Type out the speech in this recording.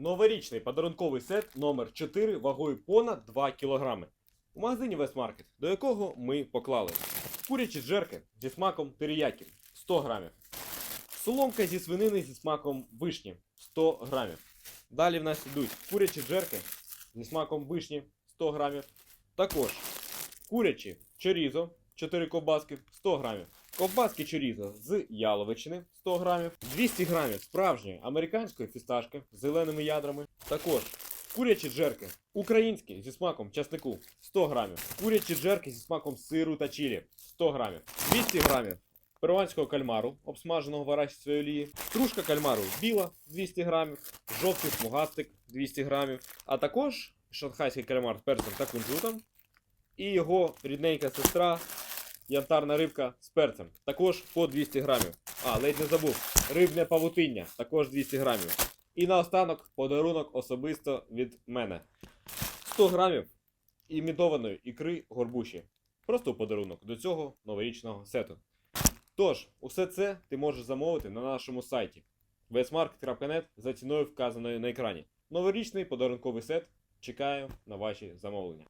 Новорічний подарунковий сет номер 4 вагою понад 2 кг. У магазині Вестмаркет, до якого ми поклали курячі джерки зі смаком теріякі 100 грамів. Соломка зі свинини зі смаком вишні 100 грамів. Далі в нас йдуть курячі джерки зі смаком вишні 100 грамів. Також курячі чорізо 4 ковбаски 100 грамів. Ковбаски чорізо з яловичини 100 грамів. 200 грамів справжньої американської фісташки з зеленими ядрами. Також курячі джерки українські зі смаком часнику 100 грамів. Курячі джерки зі смаком сиру та чилі 100 грамів. 200 грамів перуанського кальмару, обсмаженого в арахісовій олії, стружка кальмару біла 200 грамів, жовтий смугастик 200 грамів, а також шанхайський кальмар з перцем та кунжутом, і його рідненька сестра янтарна рибка з перцем, також по 200 грамів. А, ледь не забув, рибне павутиння, також 200 грамів. І наостанок подарунок особисто від мене. 100 грамів імітованої ікри горбуші. Просто подарунок до цього новорічного сету. Тож, усе це ти можеш замовити на нашому сайті westmarket.net за ціною вказаною на екрані. Новорічний подарунковий сет. Чекаю на ваші замовлення.